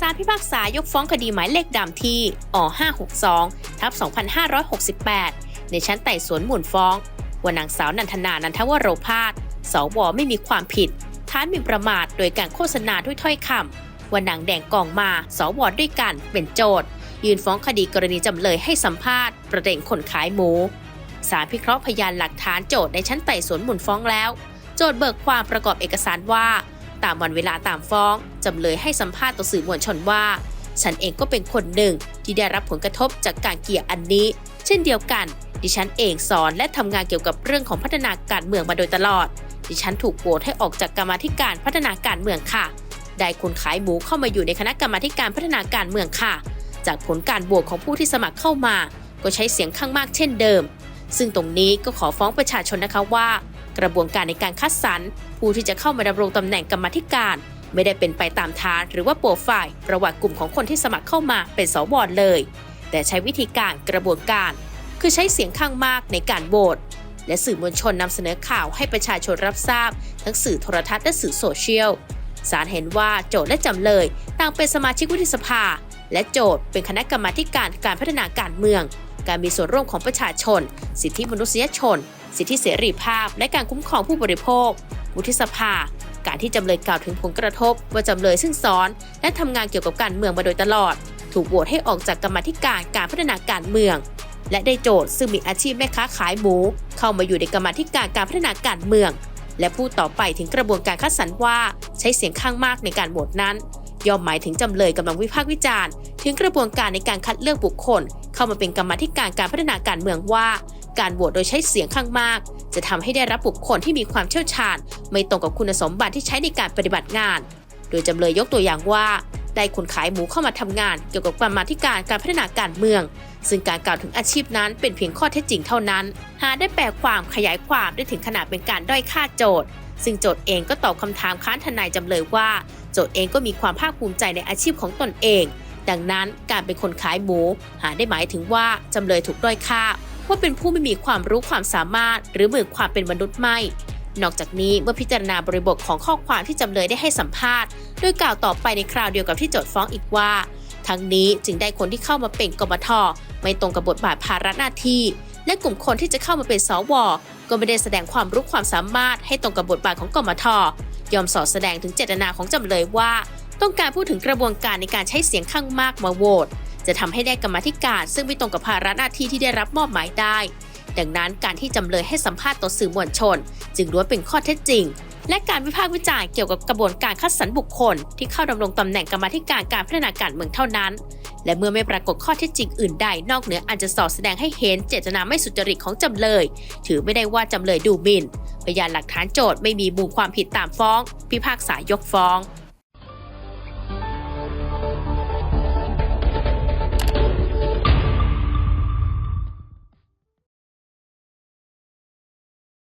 ศาลพิพากษายกฟ้องคดีหมายเลขดำที่อ562ทับ2568 ในชั้นไต่สวนมูลฟ้อง ว่านางสาวนันทนา นันทวโรพาสสวไม่มีความผิดฐานหมิ่นประมาทโดยการโฆษณาด้วยถ้อยคำว่านางแดงกองมาสวด้วยกันเป็นโจทย์ยื่นฟ้องคดีกรณีจำเลยให้สัมภาษณ์ประเด็นคนขายหมูศาลพิเคราะห์พยานหลักฐานโจทย์ในชั้นไต่สวนมูลฟ้องแล้ว โจทย์เบิกความประกอบเอกสารว่า ตามวันเวลาตามฟ้อง จำเลยให้สัมภาษณ์ต่อสื่อมวลชนว่า ฉันเองก็เป็นคนหนึ่งที่ได้รับผลกระทบจากการเกลี่ยอันนี้ เช่นเดียวกัน ดิฉันเองสอนและทำงานเกี่ยวกับเรื่องของพัฒนาการเมืองมาโดยตลอด ดิฉันถูกโหวตให้ออกจากกรรมาธิการพัฒนาการเมืองค่ะ ได้คนขายหมูเข้ามาอยู่ในคณะกรรมาการพัฒนาการเมืองค่ะ จากผลการโหวตของผู้ที่สมัครเข้ามา ก็ใช้เสียงข้างมากเช่นเดิม ซึ่งตรงนี้ก็ขอฟ้องประชาชนนะคะว่า กระบวนการในการคัดสรร ผู้ที่จะเข้ามาดำรงตำแหน่งกรรมธิการ ไม่ได้เป็นไปตามทาร์หรือว่าโปรไฟล์ประวัติกลุ่มของคนที่สมัครเข้ามาเป็นสวเลย แต่ใช้วิธีการกระบวนการ คือใช้เสียงข้างมากในการโหวตและสื่อมวลชนนำเสนอข่าวให้ประชาชนรับทราบ ทั้งสื่อโทรทัศน์และสื่อโซเชียลศาลเห็นว่าโจทย์และจำเลยต่างเป็นสมาชิกวุฒิสภา และโจทย์เป็นคณะกรรมาธิการการพัฒนาการเมือง การมีส่วนร่วมของประชาชน สิทธิมนุษยชน สิทธิเสรีภาพ และการคุ้มครองผู้บริโภค วุฒิสภา การที่จำเลยกล่าวถึงผลกระทบ ว่าจำเลยซึ่งสอน และทำงานเกี่ยวกับการเมืองมาโดยตลอด ถูกโหวตให้ออกจากกรรมธิการการพัฒนาการเมือง และได้โจทย์ซึ่งมีอาชีพแม่ค้าขายหมู เข้ามาอยู่ในกรรมธิการการพัฒนาการเมือง และพูดต่อไปถึงกระบวนการคัดสรรว่าใช้เสียงข้างมากในการโหวตนั้นย่อมหมายถึงจำเลยกำลังวิพากษ์วิจารณ์ ถึงกระบวนการในการคัดเลือกบุคคล เข้ามาเป็นกรรมธิการการพัฒนาการเมืองว่า การโหวตโดยใช้เสียงข้างมาก จะทำให้ได้รับบุคคลที่มีความเชี่ยวชาญ ไม่ตรงกับคุณสมบัติที่ใช้ในการปฏิบัติงาน โดยจำเลยยกตัวอย่างว่า ได้คนขายหมูเข้ามาทำงาน เกี่ยวกับกรรมาธิการการพัฒนาการเมือง ซึ่งการกล่าวถึงอาชีพนั้นเป็นเพียงข้อเท็จจริงเท่านั้น หาได้แปลความขยายความได้ถึงขนาดเป็นการด้อยค่าโจทย์ซึ่งโจทย์เองก็ตอบคำถามค้านทนายจำเลยว่า โจทย์เองก็มีความภาคภูมิใจในอาชีพของตนเอง ดังนั้นการเป็นคนขายหมู หาได้หมายถึงว่าจำเลยถูกด้อยค่า ว่าเป็นผู้ไม่มีความรู้ความสามารถ หรือมือความเป็นมนุษย์ไม่ นอกจากนี้เมื่อพิจารณาบริบทของข้อความที่จำเลยได้ให้สัมภาษณ์ โดยกล่าวต่อไปในคราวเดียวกับที่โจทย์ฟ้องอีกว่า ทั้งนี้จึงได้คนที่เข้ามาเป็นกบทไม่ตรงกับบทบาทภาระหน้าที่ และกลุ่มคนที่จะเข้ามาเป็นสวก็ไม่ได้แสดงความรู้ความสามารถให้ตรงกับบทบาทของกมทยอมสอดแสดงถึงเจตนาของจำเลยว่า ต้องการพูดถึงกระบวนการในการใช้เสียงข้างมากมาโหวต จะทำให้ได้กรรมธิการ ซึ่งไม่ตรงกับภาระหน้าที่ที่ได้รับมอบหมายได้ ดังนั้นการที่จำเลยให้สัมภาษณ์ต่อสื่อมวลชน จึงล้วนเป็นข้อเท็จจริง และการวิพากษ์วิจารณ์เกี่ยวกับกระบวนการคัดสรรบุคคล ที่เข้าดำรงตำแหน่งกรรมธิการการพัฒนาการเมืองเท่านั้น และเมื่อไม่ปรากฏข้อเท็จจริงอื่นใดนอกเหนืออันจะสอดแสดงให้เห็นเจตนาไม่สุจริตของจำเลย ถือไม่ได้ว่าจำเลยดูหมิ่นพยานหลักฐานโจทย์ไม่มีมูลความผิดตามฟ้อง พิพากษายกฟ้อง